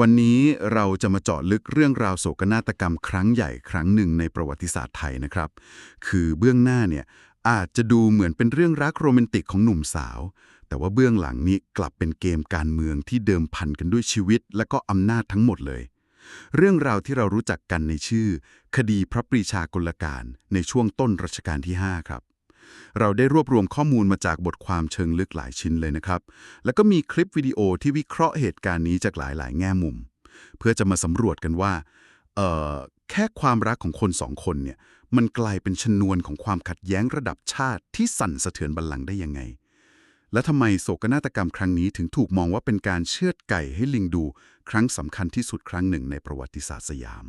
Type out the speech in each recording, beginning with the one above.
วันนี้เราจะมาเจาะลึกเรื่องราวโศกนาฏกรรมครั้งใหญ่ครั้งหนึ่งในประวัติศาสตร์ไทยนะครับ คือเบื้องหน้าเนี่ยอาจจะดูเหมือนเป็นเรื่องรักโรแมนติกของหนุ่มสาว แต่ว่าเบื้องหลังนี้กลับเป็นเกมการเมืองที่เดิมพันกันด้วยชีวิต และก็อำนาจทั้งหมดเลย เรื่องราวที่เรารู้จักกันในชื่อ คดีพระปรีชากลการในช่วงต้นรัชกาลที่ 5 ครับ เราได้รวบรวมข้อมูลมาจากบทความเชิงลึกหลายชิ้นเลยนะครับ แล้วก็มีคลิปวิดีโอที่วิเคราะห์เหตุการณ์นี้จากหลาย ๆ แง่มุม เพื่อจะมาสำรวจกันว่าเอ่อแค่ความรักของคนสองคนเนี่ยมันกลายเป็นชนวนของความขัดแย้งระดับชาติที่สั่นสะเทือนบัลลังก์ได้ยังไง และทำไมโศกนาฏกรรมครั้งนี้ถึงถูกมองว่าเป็นการเชือดไก่ให้ลิงดู ครั้งสำคัญที่สุดครั้งหนึ่งในประวัติศาสตร์สยาม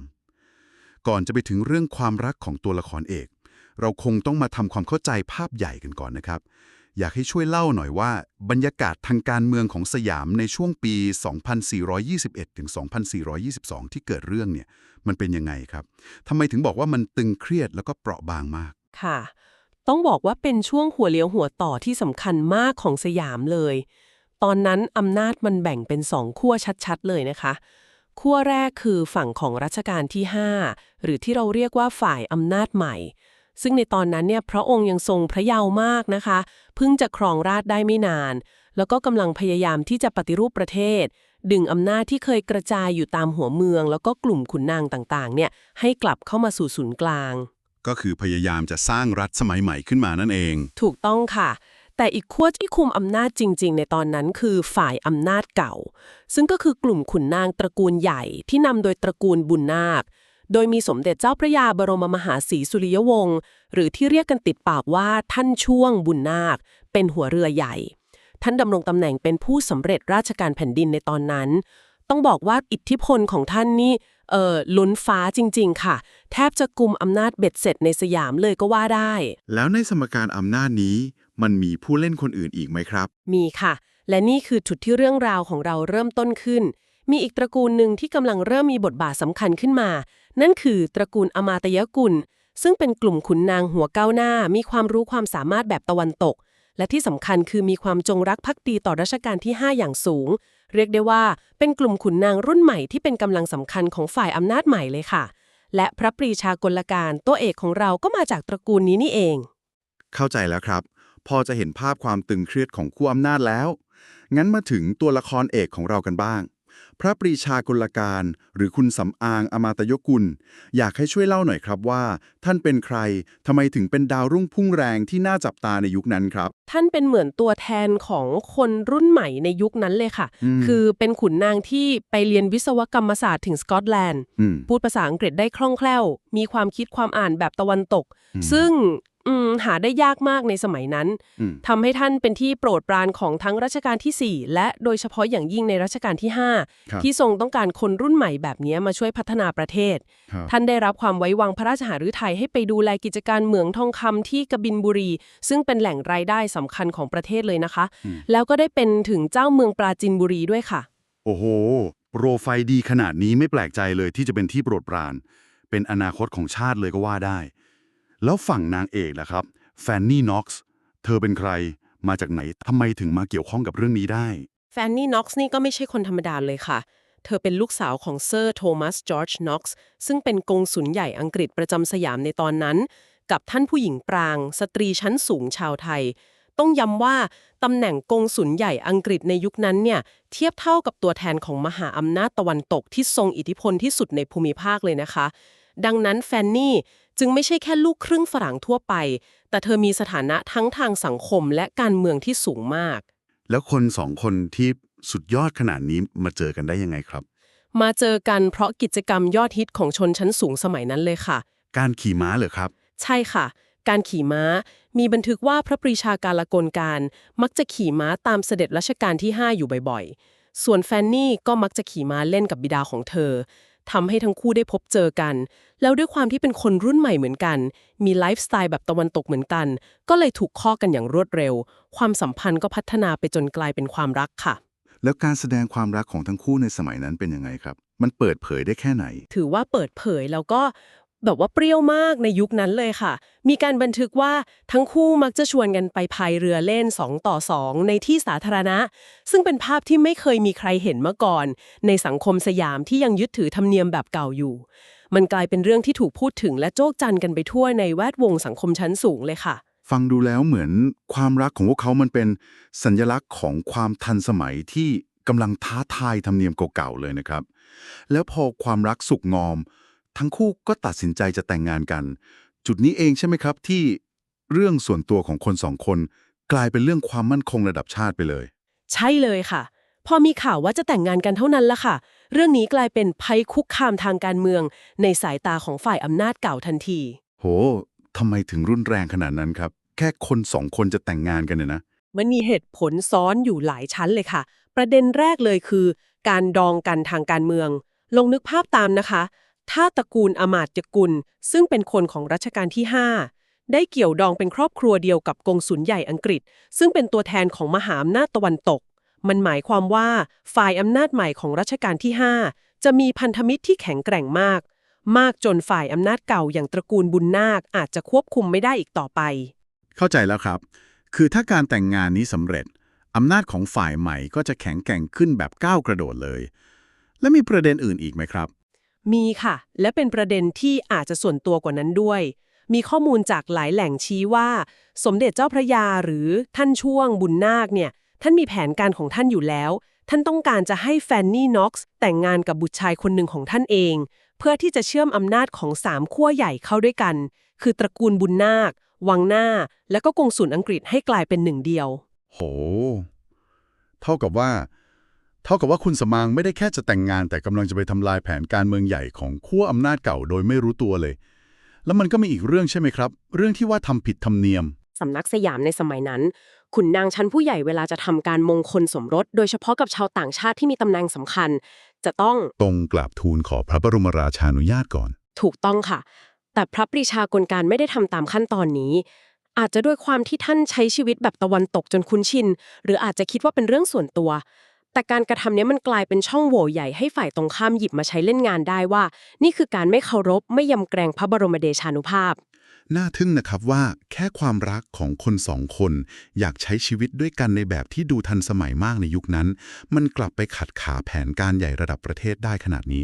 ก่อนจะไปถึงเรื่องความรักของตัวละครเอก เราคงต้องมาทำความเข้าใจภาพใหญ่กันก่อนนะครับ อยากให้ช่วยเล่าหน่อยว่า บรรยากาศทางการเมืองของสยามในช่วงปี 2421 ถึง 2422 ที่เกิดเรื่องเนี่ย มันเป็นยังไงครับทำไมถึงบอกว่ามันตึงเครียดแล้วก็เปราะบางมาก ค่ะ ต้องบอกว่าเป็นช่วงหัวเลี้ยวหัวต่อที่สำคัญมากของสยามเลย ตอนนั้นอำนาจมันแบ่งเป็นสองขั้วชัด ๆ เลยนะคะขั้วแรกคือฝั่งของรัชกาลที่ 5 หรือที่เราเรียกว่าฝ่ายอำนาจใหม่ ซึ่งในตอนนั้นเนี่ยพระองค์ยังทรงพระเยาว์มากนะคะ เพิ่งจะครองราชย์ได้ไม่นาน แล้วก็กำลังพยายามที่จะปฏิรูปประเทศ ดึงอำนาจที่เคยกระจายอยู่ตามหัวเมือง แล้วก็กลุ่มขุนนางต่างๆ เนี่ยให้กลับเข้ามาสู่ศูนย์กลาง ก็คือพยายามจะสร้างรัฐสมัยใหม่ขึ้นมานั่นเอง ถูกต้องค่ะแต่อีกขั้วที่คุมอำนาจจริง ๆ ในตอนนั้นคือฝ่ายอำนาจเก่า ซึ่งก็คือกลุ่มขุนนางตระกูลใหญ่ที่นำโดยตระกูลบุญนาค โดยมีสมเด็จเจ้าพระยาบรมมหาศรีสุริยวงศ์หรือที่เรียกกันติดปากว่าท่านช่วงบุญนาค เป็นหัวเรือใหญ่ ท่านดำรงตำแหน่งเป็นผู้สำเร็จราชการแผ่นดินในตอนนั้น ต้องบอกว่าอิทธิพลของท่านนี่เอ่อล้นฟ้าจริง ๆ ค่ะ แทบจะกุมอำนาจเบ็ดเสร็จในสยามเลยก็ว่าได้ แล้วในสมการอำนาจนี้มันมีผู้เล่นคนอื่นอีกไหมครับ มีค่ะ และนี่คือจุดที่เรื่องราวของเราเริ่มต้นขึ้น มีอีกตระกูลหนึ่งที่กำลังเริ่มมีบทบาทสำคัญขึ้นมา นั่นคือตระกูลอมาตยกุล ซึ่งเป็นกลุ่มขุนนางหัวก้าวหน้า มีความรู้ความสามารถแบบตะวันตก และที่สำคัญคือมีความจงรักภักดีต่อรัชกาลที่ 5 อย่างสูง เรียกได้ว่าเป็นกลุ่มขุนนางรุ่นใหม่ที่เป็นกำลังสำคัญของฝ่ายอำนาจใหม่เลยค่ะ และพระปรีชากลการตัวเอกของเราก็มาจากตระกูลนี้นี่เอง เข้าใจแล้วครับ พอจะเห็นภาพความตึงเครียดของคู่อำนาจแล้ว งั้นมาถึงตัวละครเอกของเรากันบ้าง พระปรีชากลการ หรือคุณสำอางอมาตยกุล อยากให้ช่วยเล่าหน่อยครับว่า ท่านเป็นใครทำไมถึงเป็นดาวรุ่งพุ่งแรงที่น่าจับตาในยุคนั้นครับ ท่านเป็นเหมือนตัวแทนของคนรุ่นใหม่ในยุคนั้นเลยค่ะอืมคือเป็นขุนนางที่ไปเรียนวิศวกรรมศาสตร์ถึงสกอตแลนด์อืมพูดภาษาอังกฤษได้คล่องแคล่ว มีความคิดความอ่านแบบตะวันตกอืมซึ่ง อืมหาได้ยากมากในสมัยนั้นอืมทำให้ท่านเป็นที่โปรดปรานของทั้งรัชกาลที่ 4 และโดยเฉพาะอย่างยิ่งในรัชกาลที่ ครับ 5 ที่ทรงต้องการคนรุ่นใหม่แบบนี้มาช่วยพัฒนาประเทศ ครับท่านได้รับความไว้วางพระราชหฤทัยให้ไปดูแลกิจการเหมืองทองคำที่กบินบุรี ซึ่งเป็นแหล่งรายได้สำคัญของประเทศเลยนะคะอืมแล้วก็ได้เป็นถึงเจ้าเมืองปราจินบุรีด้วยค่ะ โอ้โห โปรไฟล์ดีขนาดนี้ไม่แปลกใจเลยที่จะเป็นที่โปรดปราน เป็นอนาคตของชาติเลยก็ว่าได้ แล้วฝั่งนางเอกล่ะครับแฟนนี่น็อกซ์เธอเป็นใคร มาจากไหนทำไมถึงมาเกี่ยวข้องกับเรื่องนี้ได้ แฟนนี่น็อกซ์นี่ก็ไม่ใช่คนธรรมดาเลยค่ะ เธอเป็นลูกสาวของเซอร์โทมัสจอร์จน็อกซ์ซึ่งเป็นกงสุลใหญ่อังกฤษประจำสยามในตอนนั้น กับท่านผู้หญิงปราง สตรีชั้นสูงชาวไทย ต้องย้ำว่าตำแหน่งกงสุลใหญ่อังกฤษในยุคนั้นเนี่ยเทียบเท่ากับตัวแทนของมหาอำนาจตะวันตกที่ทรงอิทธิพลที่สุดในภูมิภาคเลยนะคะ ดังนั้นแฟนนี่ จึงไม่ใช่แค่ลูกครึ่งฝรั่งทั่วไป แต่เธอมีสถานะทั้งทางสังคมและการเมืองที่สูงมาก แล้วคนสองคนที่สุดยอดขนาดนี้มาเจอกันได้ยังไงครับ มาเจอกันเพราะกิจกรรมยอดฮิตของชนชั้นสูงสมัยนั้นเลยค่ะ การขี่ม้าเหรอครับ ใช่ค่ะ การขี่ม้า มีบันทึกว่าพระปรีชาการละกลการ มักจะขี่ม้าตามเสด็จรัชกาลที่ 5 อยู่บ่อยๆ ส่วนแฟนนี่ก็มักจะขี่ม้าเล่นกับบิดาของเธอ ทำให้ทั้งคู่ได้พบเจอกัน แล้วด้วยความที่เป็นคนรุ่นใหม่เหมือนกัน มีไลฟ์สไตล์แบบตะวันตกเหมือนกัน ก็เลยถูกข้อกันอย่างรวดเร็ว ความสัมพันธ์ก็พัฒนาไปจนกลายเป็นความรักค่ะ แล้วการแสดงความรักของทั้งคู่ในสมัยนั้นเป็นยังไงครับ มันเปิดเผยได้แค่ไหน ถือว่าเปิดเผยแล้วก็ แบบว่าเปรี้ยวมากในยุคนั้นเลยค่ะ มีการบันทึกว่าทั้งคู่มักจะชวนกันไปพายเรือเล่น 2 ต่อ 2 ในที่สาธารณะ ซึ่งเป็นภาพที่ไม่เคยมีใครเห็นมาก่อน ในสังคมสยามที่ยังยึดถือธรรมเนียมแบบเก่าอยู่ มันกลายเป็นเรื่องที่ถูกพูดถึงและโจกจันกันไปทั่วในแวดวงสังคมชั้นสูงเลยค่ะ ฟังดูแล้วเหมือนความรักของพวกเขามันเป็นสัญลักษณ์ของความทันสมัยที่กำลังท้าทายธรรมเนียมเก่าๆเลยนะครับ แล้วพอความรักสุกงอม ทั้งคู่ก็ตัดสินใจจะแต่งงานกัน จุดนี้เองใช่ไหมครับที่เรื่องส่วนตัวของคนสองคน กลายเป็นเรื่องความมั่นคงระดับชาติไปเลย ใช่เลยค่ะ พอมีข่าวว่าจะแต่งงานกันเท่านั้นละค่ะ เรื่องนี้กลายเป็นภัยคุกคามทางการเมือง ในสายตาของฝ่ายอำนาจเก่าทันที โหทำไมถึงรุนแรงขนาดนั้นครับ แค่คนสองคนจะแต่งงานกันเนี่ยนะ มันมีเหตุผลซ้อนอยู่หลายชั้นเลยค่ะ ประเด็นแรกเลยคือ การดองกันทางการเมืองลองนึกภาพตามนะคะ ถ้าตระกูลอมาตยกุล ซึ่งเป็นคนของรัชกาลที่ 5 ได้เกี่ยวดองเป็นครอบครัวเดียวกับกงสุลใหญ่อังกฤษ ซึ่งเป็นตัวแทนของมหาอำนาจตะวันตก มันหมายความว่าฝ่ายอำนาจใหม่ของรัชกาลที่ 5 จะมีพันธมิตรที่แข็งแกร่งมาก มากจนฝ่ายอำนาจเก่าอย่างตระกูลบุญนาคอาจจะควบคุมไม่ได้อีกต่อไป เข้าใจแล้วครับ คือถ้าการแต่งงานนี้สำเร็จอำนาจของฝ่ายใหม่ก็จะแข็งแกร่งขึ้นแบบก้าวกระโดดเลย และมีประเด็นอื่นอีกไหมครับ มีค่ะ และเป็นประเด็นที่อาจจะส่วนตัวกว่านั้นด้วย มีข้อมูลจากหลายแหล่งชี้ว่า สมเด็จเจ้าพระยาหรือท่านช่วงบุญนาคเนี่ย ท่านมีแผนการของท่านอยู่แล้ว ท่านต้องการจะให้แฟนนี่น็อกซ์แต่งงานกับบุตรชายคนหนึ่งของท่านเอง เพื่อที่จะเชื่อมอำนาจของสามขั้วใหญ่เข้าด้วยกัน คือตระกูลบุญนาค วังหน้า และก็กงสุลอังกฤษให้กลายเป็นหนึ่งเดียว โห เท่ากับว่า เท่ากับว่าคุณสมางไม่ได้แค่จะแต่งงาน แต่กำลังจะไปทำลายแผนการเมืองใหญ่ของขั้วอำนาจเก่าโดยไม่รู้ตัวเลย แล้วมันก็มีอีกเรื่องใช่ไหมครับ เรื่องที่ว่าทำผิดธรรมเนียมสำนักสยามในสมัยนั้น ขุนนางชั้นผู้ใหญ่เวลาจะทำการมงคลสมรส โดยเฉพาะกับชาวต่างชาติที่มีตำแหน่งสำคัญ จะต้องตรงกราบทูลขอพระบรมราชานุญาตก่อน ถูกต้องค่ะ แต่พระปรีชากลการไม่ได้ทำตามขั้นตอนนี้อาจจะด้วยความที่ท่านใช้ชีวิตแบบตะวันตกจนคุ้นชิน หรืออาจจะคิดว่าเป็นเรื่องส่วนตัว แต่การกระทำนี้มันกลายเป็นช่องโหว่ใหญ่ให้ฝ่ายตรงข้ามหยิบมาใช้เล่นงานได้ว่า นี่คือการไม่เคารพไม่ยำแกรงพระบรมเดชานุภาพ น่าทึ่งนะครับว่าแค่ความรักของคนสองคน อยากใช้ชีวิตด้วยกันในแบบที่ดูทันสมัยมากในยุคนั้น มันกลับไปขัดขาแผนการใหญ่ระดับประเทศได้ขนาดนี้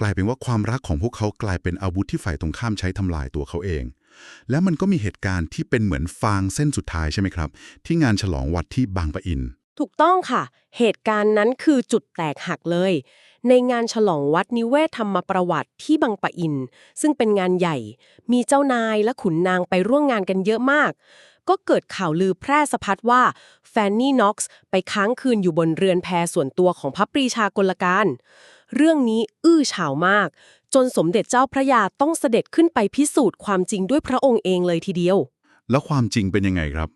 กลายเป็นว่าความรักของพวกเขากลายเป็นอาวุธที่ฝ่ายตรงข้ามใช้ทำลายตัวเขาเองแล้วมันก็มีเหตุการณ์ที่เป็นเหมือนฟางเส้นสุดท้ายใช่ไหมครับ ที่งานฉลองวัดที่บางปะอิน ถูกต้องค่ะ เหตุการณ์นั้นคือจุดแตกหักเลย ในงานฉลองวัดนิเวศธรรมประวัติที่บางปะอิน ซึ่งเป็นงานใหญ่ มีเจ้านายและขุนนางไปร่วมงานกันเยอะมาก ก็เกิดข่าวลือแพร่สะพัดว่าแฟนนี่น็อกซ์ไปค้างคืนอยู่บนเรือนแพส่วนตัวของพระปรีชากลการ เรื่องนี้อื้อฉาวมาก จนสมเด็จเจ้าพระยาต้องเสด็จขึ้นไปพิสูจน์ความจริงด้วยพระองค์เองเลยทีเดียว แล้วความจริงเป็นยังไงครับ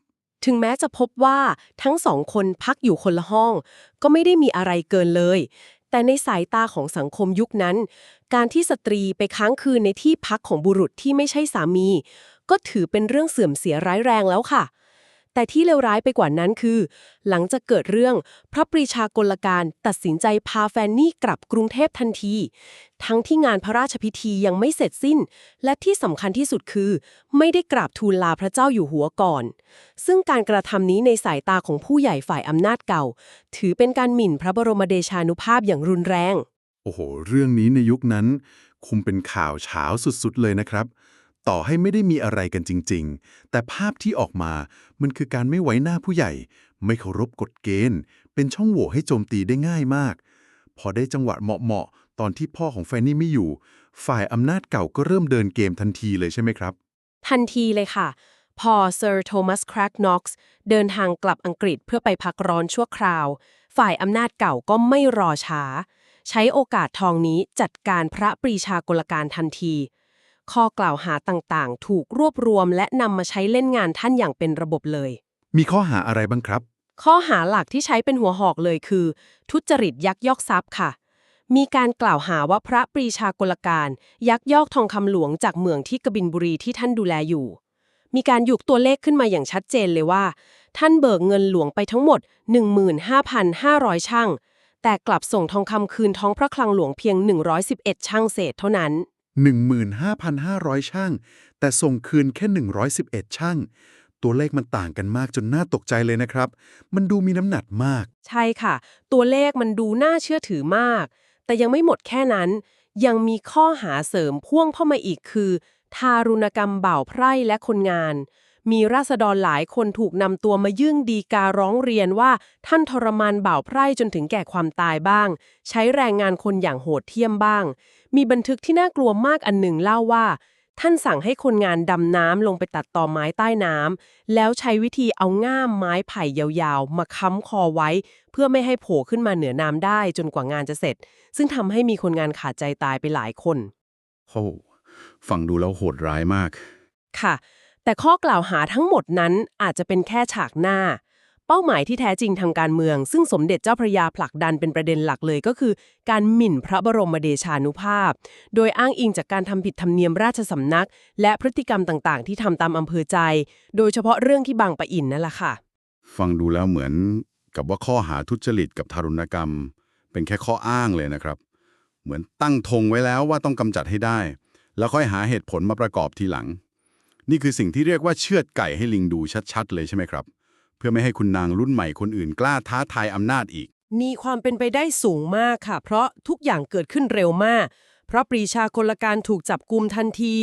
ถึงแม้จะพบว่าทั้งสองคนพักอยู่คนละห้อง ก็ไม่ได้มีอะไรเกินเลย แต่ในสายตาของสังคมยุคนั้น การที่สตรีไปค้างคืนในที่พักของบุรุษที่ไม่ใช่สามี ก็ถือเป็นเรื่องเสื่อมเสียร้ายแรงแล้วค่ะ แต่ที่เลวร้ายไปกว่านั้นคือ หลังจากเกิดเรื่องพระปรีชากลการตัดสินใจพาแฟนนี่กลับกรุงเทพทันที ทั้งที่งานพระราชพิธียังไม่เสร็จสิ้น และที่สำคัญที่สุดคือ ไม่ได้กราบทูลลาพระเจ้าอยู่หัวก่อน ซึ่งการกระทำนี้ในสายตาของผู้ใหญ่ฝ่ายอำนาจเก่า ถือเป็นการหมิ่นพระบรมเดชานุภาพอย่างรุนแรง โอ้โห เรื่องนี้ในยุคนั้นคุมเป็นข่าวเช้าสุดๆเลยนะครับ ต่อให้ไม่ได้มีอะไรกันจริง ๆ แต่ภาพที่ออกมามันคือการไม่ไว้หน้าผู้ใหญ่ ไม่เคารพกฎเกณฑ์ เป็นช่องโหว่ให้โจมตีได้ง่ายมาก พอได้จังหวะเหมาะๆตอนที่พ่อของแฟนนี่ไม่อยู่ ฝ่ายอำนาจเก่าก็เริ่มเดินเกมทันทีเลยใช่ไหมครับ ทันทีเลยค่ะ พอเซอร์โทมัสครักน็อกซ์เดินทางกลับอังกฤษเพื่อไปพักร้อนชั่วคราว ฝ่ายอำนาจเก่าก็ไม่รอช้า ใช้โอกาสทองนี้จัดการพระปรีชากลการทันที ข้อกล่าวหาต่างๆ ถูกรวบรวมและนำมาใช้เล่นงานท่านอย่างเป็นระบบเลย มีข้อหาอะไรบ้างครับ ข้อหาหลักที่ใช้เป็นหัวหอกเลยคือ ทุจริตยักยอกทรัพย์ค่ะ มีการกล่าวหาว่าพระปรีชากลการ ยักยอกทองคำหลวงจากเมืองที่กบินบุรีที่ท่านดูแลอยู่ มีการยุกตัวเลขขึ้นมาอย่างชัดเจนเลยว่า ท่านเบิกเงินหลวงไปทั้งหมด 15,500 ช่างแต่กลับส่งทองคำคืนท้องพระคลังหลวงเพียง 111 ช่างเศษเท่านั้น 15,500 ช่าง แต่ส่งคืนแค่ 111 ช่าง ตัวเลขมันต่างกันมากจนน่าตกใจเลยนะครับ มันดูมีน้ำหนักมาก ใช่ค่ะ ตัวเลขมันดูน่าเชื่อถือมาก แต่ยังไม่หมดแค่นั้น ยังมีข้อหาเสริมพ่วงเข้ามาอีกคือ ทารุณกรรมบ่าวไพร่และคนงาน มีราษฎรหลายคนถูกนำตัวมายื่นดีการ้องเรียนว่าท่านทรมานบ่าวไพร่จนถึงแก่ความตายบ้าง ใช้แรงงานคนอย่างโหดเหี้ยมบ้าง มีบันทึกที่น่ากลัวมากอันหนึ่งเล่าว่า ท่านสั่งให้คนงานดำน้ำลงไปตัดต่อไม้ใต้น้ำแล้วใช้วิธีเอาง่ามไม้ไผ่ยาวๆ มาค้ำคอไว้ เพื่อไม่ให้โผล่ขึ้นมาเหนือน้ำได้จนกว่างานจะเสร็จ ซึ่งทำให้มีคนงานขาดใจตายไปหลายคนโอ้ฟังดูแล้วโหดร้ายมาก ค่ะ แต่ข้อกล่าวหาทั้งหมดนั้นอาจจะเป็นแค่ฉากหน้า เป้าหมายที่แท้จริงทางการเมือง ซึ่งสมเด็จเจ้าพระยาผลักดันเป็นประเด็นหลักเลยก็คือ การหมิ่นพระบรมเดชานุภาพ โดยอ้างอิงจากการทำผิดธรรมเนียมราชสำนัก และพฤติกรรมต่างๆ ที่ทำตามอำเภอใจ โดยเฉพาะเรื่องที่บางปะอินนั่นแหละค่ะ ฟังดูแล้วเหมือนกับว่าข้อหาทุจริตกับทารุณกรรม เป็นแค่ข้ออ้างเลยนะครับ เหมือนตั้งธงไว้แล้วว่าต้องกำจัดให้ได้ แล้วค่อยหาเหตุผลมาประกอบทีหลัง นี่คือสิ่งที่เรียกว่าเชือดไก่ให้ลิงดูชัดๆ เลยใช่ไหมครับ เพื่อไม่ให้คุณนางรุ่นใหม่คนอื่นกล้าท้าทายอำนาจอีก มีความเป็นไปได้สูงมากค่ะ เพราะทุกอย่างเกิดขึ้นเร็วมาก เพราะปรีชากลการถูกจับกุมทันที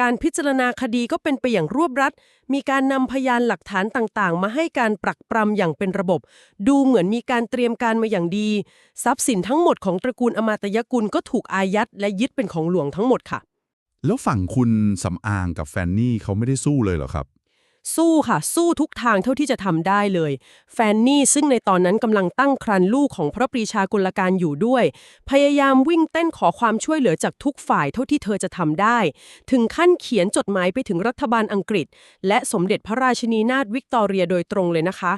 การพิจารณาคดีก็เป็นไปอย่างรวบรัด มีการนำพยานหลักฐานต่างๆ มาให้การปรักปรำอย่างเป็นระบบ ดูเหมือนมีการเตรียมการมาอย่างดี ทรัพย์สินทั้งหมดของตระกูลอมาตยกุลก็ถูกอายัดและยึดเป็นของหลวงทั้งหมดค่ะ แล้วฝั่งคุณสำอางกับแฟนนี่เขาไม่ได้สู้เลยเหรอครับ สู้ค่ะ สู้ทุกทางเท่าที่จะทำได้เลย แฟนนี่ซึ่งในตอนนั้นกำลังตั้งครรภ์ลูกของพระปรีชากลการอยู่ด้วย พยายามวิ่งเต้นขอความช่วยเหลือจากทุกฝ่ายเท่าที่เธอจะทำได้ ถึงขั้นเขียนจดหมายไปถึงรัฐบาลอังกฤษ และสมเด็จพระราชินีนาถวิกตอเรียโดยตรงเลยนะคะ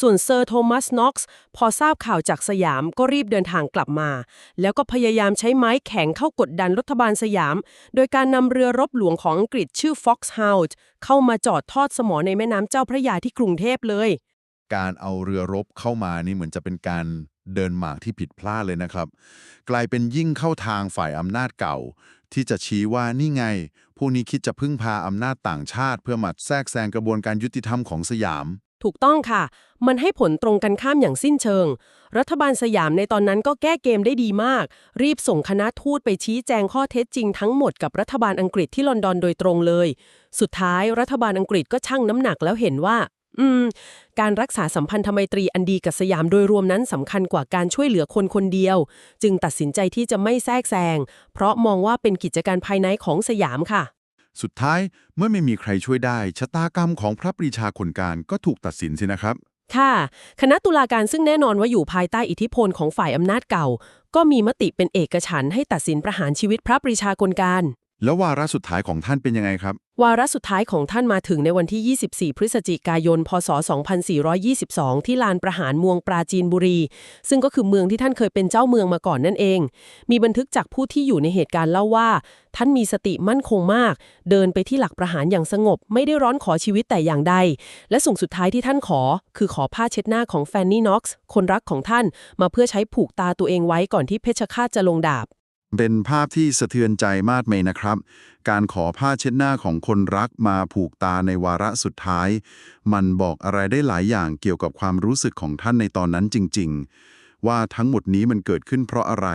ส่วนเซอร์โทมัสน็อกซ์พอทราบข่าวจากสยามก็รีบเดินทางกลับมา แล้วก็พยายามใช้ไม้แข็งเข้ากดดันรัฐบาลสยาม โดยการนำเรือรบหลวงของอังกฤษชื่อ Foxhound เข้ามาจอดทอดสมอในแม่น้ำเจ้าพระยาที่กรุงเทพเลย การเอาเรือรบเข้ามานี่เหมือนจะเป็นการเดินหมากที่ผิดพลาดเลยนะครับ กลายเป็นยิ่งเข้าทางฝ่ายอำนาจเก่า ที่จะชี้ว่านี่ไงพวกนี้คิดจะพึ่งพาอำนาจต่างชาติ เพื่อมาแทรกแซงกระบวนการยุติธรรมของสยาม ถูกต้องค่ะ มันให้ผลตรงกันข้ามอย่างสิ้นเชิง รัฐบาลสยามในตอนนั้นก็แก้เกมได้ดีมาก รีบส่งคณะทูตไปชี้แจงข้อเท็จจริงทั้งหมดกับรัฐบาลอังกฤษที่ลอนดอนโดยตรงเลย สุดท้ายรัฐบาลอังกฤษก็ชั่งน้ำหนักแล้วเห็นว่า อืม การรักษาสัมพันธไมตรีอันดีกับสยามโดยรวมนั้นสำคัญกว่าการช่วยเหลือคนคนเดียว จึงตัดสินใจที่จะไม่แทรกแซง เพราะมองว่าเป็นกิจการภายในของสยามค่ะ สุดท้ายเมื่อไม่มีใครช่วยได้ ชะตากรรมของพระปรีชาคนการก็ถูกตัดสินสินะครับ ค่ะ คณะตุลาการซึ่งแน่นอนว่าอยู่ภายใต้อิทธิพลของฝ่ายอำนาจเก่า ก็มีมติเป็นเอกฉันท์ให้ตัดสินประหารชีวิตพระปรีชากลการ แล้ววาระสุดท้ายของท่านเป็นยังไงครับ วาระสุดท้ายของท่านมาถึงในวันที่ 24 พฤศจิกายน พศ 2422 ที่ลานประหารเมืองปราจีนบุรี ซึ่งก็คือเมืองที่ท่านเคยเป็นเจ้าเมืองมาก่อนนั่นเอง มีบันทึกจากผู้ที่อยู่ในเหตุการณ์เล่าว่า ท่านมีสติมั่นคงมาก เดินไปที่หลักประหารอย่างสงบ ไม่ได้ร้อนขอชีวิตแต่อย่างใด และสิ่งสุดท้ายที่ท่านขอ คือขอผ้าเช็ดหน้าของแฟนนี่น็อกซ์คนรักของท่าน มาเพื่อใช้ผูกตาตัวเองไว้ก่อนที่เพชฌฆาตจะลงดาบเป็นภาพที่สะเทือนใจมากเลยนะครับ การขอผ้าเช็ดหน้าของคนรักมาผูกตาในวาระสุดท้าย มันบอกอะไรได้หลายอย่างเกี่ยวกับความรู้สึกของท่านในตอนนั้นจริง ๆ ว่าทั้งหมดนี้มันเกิดขึ้นเพราะอะไร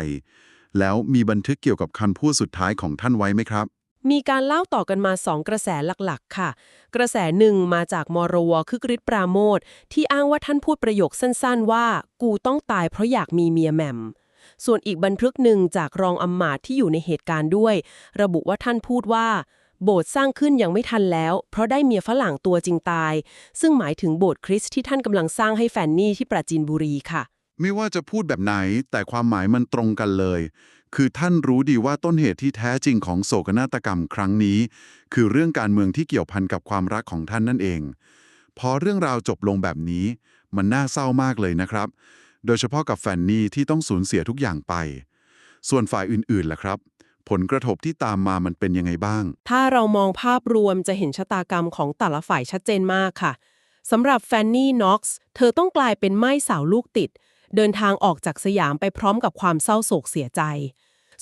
แล้วมีบันทึกเกี่ยวกับคำพูดสุดท้ายของท่านไว้ไหมครับมีการเล่าต่อกันมาสองกระแสหลักๆ ค่ะ กระแสหนึ่งมาจากมรวคึกฤทธิ์ปราโมทที่อ้างว่าท่านพูดประโยคสั้นๆ ว่า กูต้องตายเพราะอยากมีเมียแหม่ม ส่วนอีกบันทึกหนึ่งจากรองอำมาตย์ที่อยู่ในเหตุการณ์ด้วย ระบุว่าท่านพูดว่า โบสถ์สร้างขึ้นยังไม่ทันแล้ว เพราะได้เมียฝรั่งตัวจริงตาย ซึ่งหมายถึงโบสถ์คริสต์ที่ท่านกำลังสร้างให้แฟนนี่ที่ปราจีนบุรีค่ะ ไม่ว่าจะพูดแบบไหน แต่ความหมายมันตรงกันเลย คือท่านรู้ดีว่าต้นเหตุที่แท้จริงของโศกนาฏกรรมครั้งนี้ คือเรื่องการเมืองที่เกี่ยวพันกับความรักของท่านนั่นเองพอเรื่องราวจบลงแบบนี้ มันน่าเศร้ามากเลยนะครับ โดยเฉพาะกับแฟนนี่ที่ต้องสูญเสียทุกอย่างไป ส่วนฝ่ายอื่นๆล่ะครับ ผลกระทบที่ตามมามันเป็นยังไงบ้าง ถ้าเรามองภาพรวมจะเห็นชะตากรรมของแต่ละฝ่ายชัดเจนมากค่ะสำหรับแฟนนี่น็อกซ์เธอต้องกลายเป็นไม้สาวลูกติด เดินทางออกจากสยามไปพร้อมกับความเศร้าโศกเสียใจ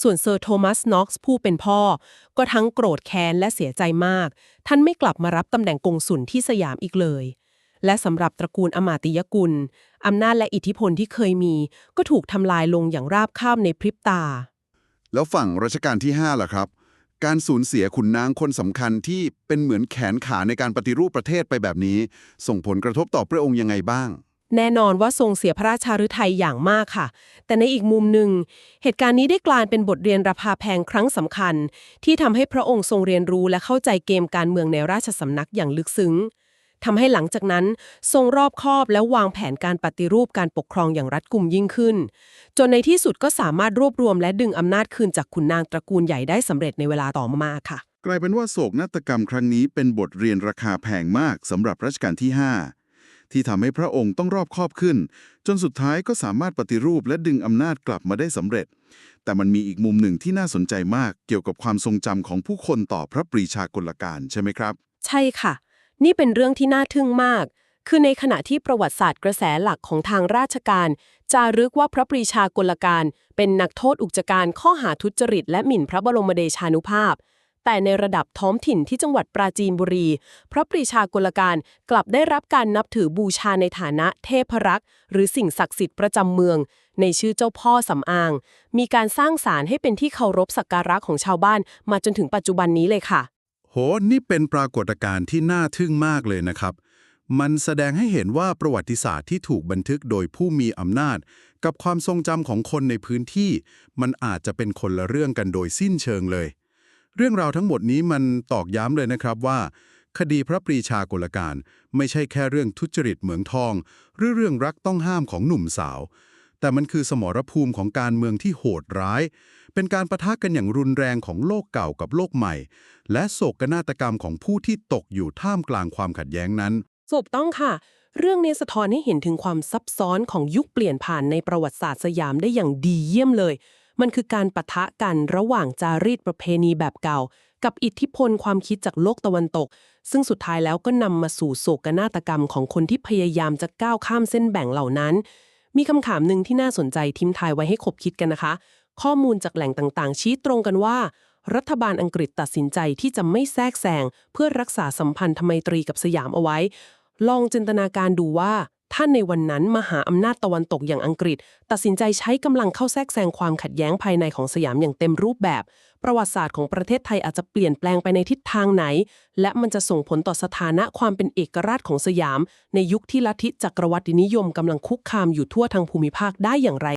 ส่วนเซอร์โทมัสน็อกซ์ผู้เป็นพ่อ ก็ทั้งโกรธแค้นและเสียใจมาก ท่านไม่กลับมารับตำแหน่งกงสุลที่สยามอีกเลย และสำหรับตระกูลอมาติยกุล อำนาจและอิทธิพลที่เคยมี ก็ถูกทำลายลงอย่างราบคาบในพริบตา แล้วฝั่งรัชกาลที่5ล่ะครับ การสูญเสียขุนนางคนสำคัญที่เป็นเหมือนแขนขาในการปฏิรูปประเทศไปแบบนี้ ส่งผลกระทบต่อพระองค์ยังไงบ้าง แน่นอนว่าทรงเสียพระราชาฤทัยอย่างมากค่ะ แต่ในอีกมุมหนึ่ง เหตุการณ์นี้ได้กลายเป็นบทเรียนราคาแพงครั้งสำคัญ ที่ทำให้พระองค์ทรงเรียนรู้และเข้าใจเกมการเมืองในราชสำนักอย่างลึกซึ้ง ทำให้หลังจากนั้น ทรงรอบคอบและวางแผนการปฏิรูปการปกครองอย่างรัดกุมยิ่งขึ้น จนในที่สุดก็สามารถรวบรวมและดึงอำนาจคืนจากขุนนางตระกูลใหญ่ได้สำเร็จในเวลาต่อมาค่ะ กลายเป็นว่าโศกนาฏกรรมครั้งนี้เป็นบทเรียนราคาแพงมากสำหรับรัชกาลที่ 5 ที่ทำให้พระองค์ต้องรอบคอบขึ้น จนสุดท้ายก็สามารถปฏิรูปและดึงอำนาจกลับมาได้สำเร็จ แต่มันมีอีกมุมหนึ่งที่น่าสนใจมากเกี่ยวกับความทรงจำของผู้คนต่อพระปรีชากลการใช่ไหมครับ ใช่ค่ะ นี่เป็นเรื่องที่น่าทึ่งมาก คือในขณะที่ประวัติศาสตร์กระแสหลักของทางราชการ จารึกว่าพระปรีชากลการ เป็นนักโทษอุกจการข้อหาทุจริต และหมิ่นพระบรมเดชานุภาพ แต่ในระดับท้องถิ่นที่จังหวัดปราจีนบุรี พระปรีชากลการกลับได้รับการนับถือบูชาในฐานะเทพรักษ์หรือสิ่งศักดิ์สิทธิ์ประจำเมือง ในชื่อเจ้าพ่อสำอาง มีการสร้างศาลให้เป็นที่เคารพสักการะของชาวบ้าน มาจนถึงปัจจุบันนี้เลยค่ะ นี่เป็นปรากฏการณ์ที่น่าทึ่งมากเลยนะครับ มันแสดงให้เห็นว่าประวัติศาสตร์ที่ถูกบันทึกโดยผู้มีอำนาจ กับความทรงจำของคนในพื้นที่ มันอาจจะเป็นคนละเรื่องกันโดยสิ้นเชิงเลย เรื่องราวทั้งหมดนี้มันตอกย้ำเลยนะครับว่า คดีพระปรีชากลการ ไม่ใช่แค่เรื่องทุจริตเหมืองทอง หรือเรื่องรักต้องห้ามของหนุ่มสาว แต่มันคือสมรภูมิของการเมืองที่โหดร้าย เป็นการประทะกันอย่างรุนแรงของโลกเก่ากับโลกใหม่ และโศกนาฏกรรมของผู้ที่ตกอยู่ท่ามกลางความขัดแย้งนั้นถูกต้องค่ะ เรื่องนี้สะท้อนให้เห็นถึงความซับซ้อนของยุคเปลี่ยนผ่านในประวัติศาสตร์สยามได้อย่างดีเยี่ยมเลย มันคือการปะทะกันระหว่างจารีตประเพณีแบบเก่า กับอิทธิพลความคิดจากโลกตะวันตก ซึ่งสุดท้ายแล้วก็นำมาสู่โศกนาฏกรรมของคนที่พยายามจะก้าวข้ามเส้นแบ่งเหล่านั้น มีคำถามหนึ่งที่น่าสนใจทิ้มทายไว้ให้คบคิดกันนะคะ ข้อมูลจากแหล่งต่างๆ ชี้ตรงกันว่า รัฐบาลอังกฤษตัดสินใจที่จะไม่แทรกแซงเพื่อรักษาสัมพันธไมตรีกับสยามเอาไว้ ลองจินตนาการดูว่าถ้าในวันนั้นมหาอำนาจตะวันตกอย่างอังกฤษ ตัดสินใจใช้กำลังเข้าแทรกแซงความขัดแย้งภายในของสยามอย่างเต็มรูปแบบ ประวัติศาสตร์ของประเทศไทยอาจจะเปลี่ยนแปลงไปในทิศทางไหน และมันจะส่งผลต่อสถานะความเป็นเอกราชของสยาม ในยุคที่ลัทธิจักรวรรดินิยมกำลังคุกคามอยู่ทั่วทางภูมิภาคได้อย่างไร